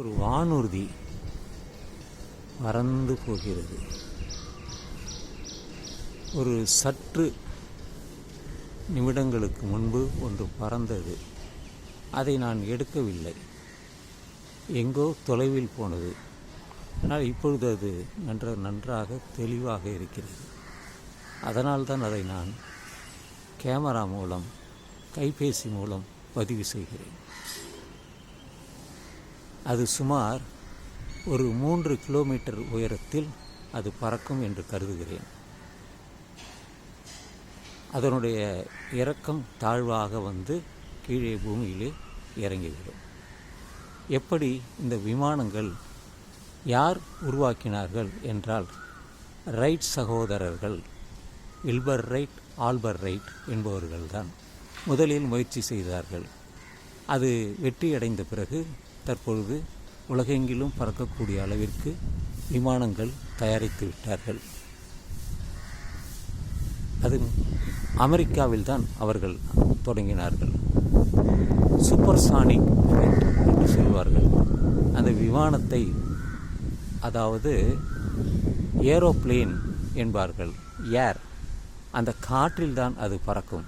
ஒரு வானூர்தி பறந்து போகிறது. ஒரு சற்று நிமிடங்களுக்கு முன்பு ஒன்று பறந்தது. அதை நான் எடுக்கவில்லை. எங்கோ தொலைவில் போனது. ஆனால் இப்பொழுது அது நன்ற நன்றாக தெளிவாக இருக்கிறது. அதனால்தான் அதை நான் கேமரா மூலம் கைபேசி மூலம் பதிவு செய்கிறேன். அது சுமார் ஒரு மூன்று கிலோமீட்டர் உயரத்தில் அது பறக்கும் என்று கருதுகிறேன். அதனுடைய இறக்கம் தாழ்வாக வந்து கீழே பூமியிலே இறங்கிவிடும். எப்படி இந்த விமானங்கள் யார் உருவாக்கினார்கள் என்றால் ரைட் சகோதரர்கள் வில்பர் ரைட் ஆல்பர் ரைட் என்பவர்கள்தான் முதலில் முயற்சி செய்தார்கள். அது வெற்றியடைந்த பிறகு தற்பொழுது உலகெங்கிலும் பறக்கக்கூடிய அளவிற்கு விமானங்கள் தயாரித்து விட்டார்கள். அது அமெரிக்காவில் தான் அவர்கள் தொடங்கினார்கள். சூப்பர் சானிக் என்று சொல்வார்கள். அந்த விமானத்தை அதாவது ஏரோப்ளேன் என்பார்கள். ஏர். அந்த காற்றில்தான் அது பறக்கும்.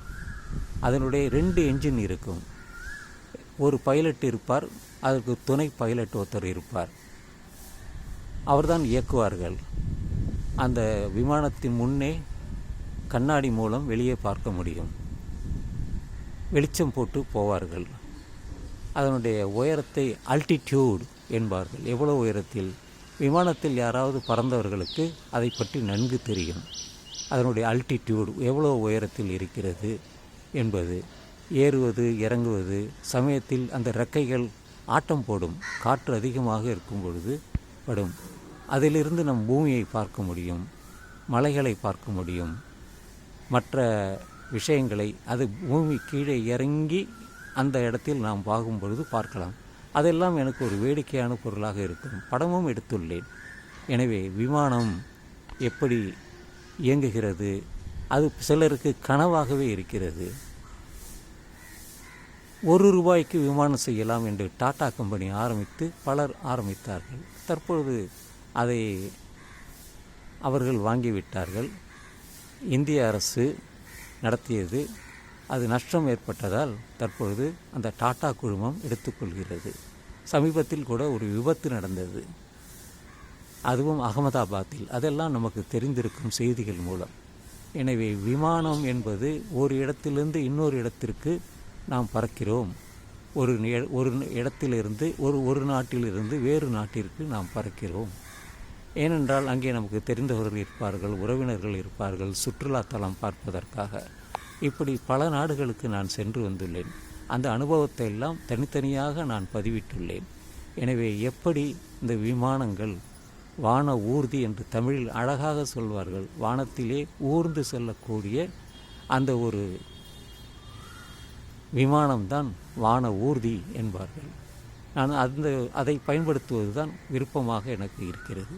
அதனுடைய ரெண்டு என்ஜின் இருக்கும். ஒரு பைலட் இருப்பார் அதற்கு துணை பைலட் ஒருத்தர் இருப்பார். அவர்தான் இயக்குவார்கள். அந்த விமானத்தின் முன்னே கண்ணாடி மூலம் வெளியே பார்க்க முடியும். வெளிச்சம் போட்டு போவார்கள். அதனுடைய உயரத்தை அல்டிடியூட் என்பார்கள். எவ்வளோ உயரத்தில்? விமானத்தில் யாராவது பறந்தவர்களுக்கு அதை பற்றி நன்கு தெரியும். அதனுடைய அல்டிடியூடு எவ்வளோ உயரத்தில் இருக்கிறது என்பது. ஏறுவது இறங்குவது சமயத்தில் அந்த ரெக்கைகள் ஆட்டம் போடும் காற்று அதிகமாக இருக்கும் பொழுது படும். அதிலிருந்து நம் பூமியை பார்க்க முடியும் மலைகளை பார்க்க முடியும். மற்ற விஷயங்களை அது பூமி கீழே இறங்கி அந்த இடத்தில் நாம் பார்க்கும் பொழுது பார்க்கலாம். அதெல்லாம் எனக்கு ஒரு வேடிக்கையான பொருளாக இருக்கும். படமும் எடுத்துள்ளேன். எனவே விமானம் எப்படி இயங்குகிறது? அது சிலருக்கு கனவாகவே இருக்கிறது. ஒரு ரூபாய்க்கு விமானம் செய்யலாம் என்று டாடா கம்பெனி ஆரம்பித்து பலர் ஆரம்பித்தார்கள். தற்பொழுது அதை அவர்கள் வாங்கிவிட்டார்கள். இந்திய அரசு நடத்தியது அது நஷ்டம் ஏற்பட்டதால் தற்பொழுது அந்த டாடா குழுமம் எடுத்துக்கொள்கிறது. சமீபத்தில் கூட ஒரு விபத்து நடந்தது. அதுவும் அகமதாபாத்தில். அதெல்லாம் நமக்கு தெரிந்திருக்கும் செய்திகள் மூலம். எனவே விமானம் என்பது ஒரு இடத்திலிருந்து இன்னொரு இடத்திற்கு நாம் பறக்கிறோம். ஒரு ஒரு இடத்திலிருந்து ஒரு ஒரு நாட்டிலிருந்து வேறு நாட்டிற்கு நாம் பறக்கிறோம். ஏனென்றால் அங்கே நமக்கு தெரிந்தவர்கள் இருப்பார்கள் உறவினர்கள் இருப்பார்கள் சுற்றுலாத்தலம் பார்ப்பதற்காக. இப்படி பல நாடுகளுக்கு நான் சென்று வந்துள்ளேன். அந்த அனுபவத்தை எல்லாம் தனித்தனியாக நான் பதிவிட்டுள்ளேன். எனவே எப்படி இந்த விமானங்கள் வான ஊர்தி என்று தமிழில் அழகாக சொல்வார்கள் வானத்திலே ஊர்ந்து செல்லக்கூடிய அந்த ஒரு விமானம்தான் வான ஊர்தி என்பார்கள். நான் அந்த அதை பயன்படுத்துவது தான் விருப்பமாக எனக்கு இருக்கிறது.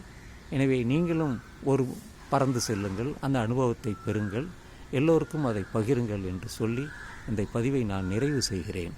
எனவே நீங்களும் ஒரு பறந்து செல்லுங்கள் அந்த அனுபவத்தை பெறுங்கள் எல்லோருக்கும் அதை பகிருங்கள் என்று சொல்லி இந்த பதிவை நான் நிறைவு செய்கிறேன்.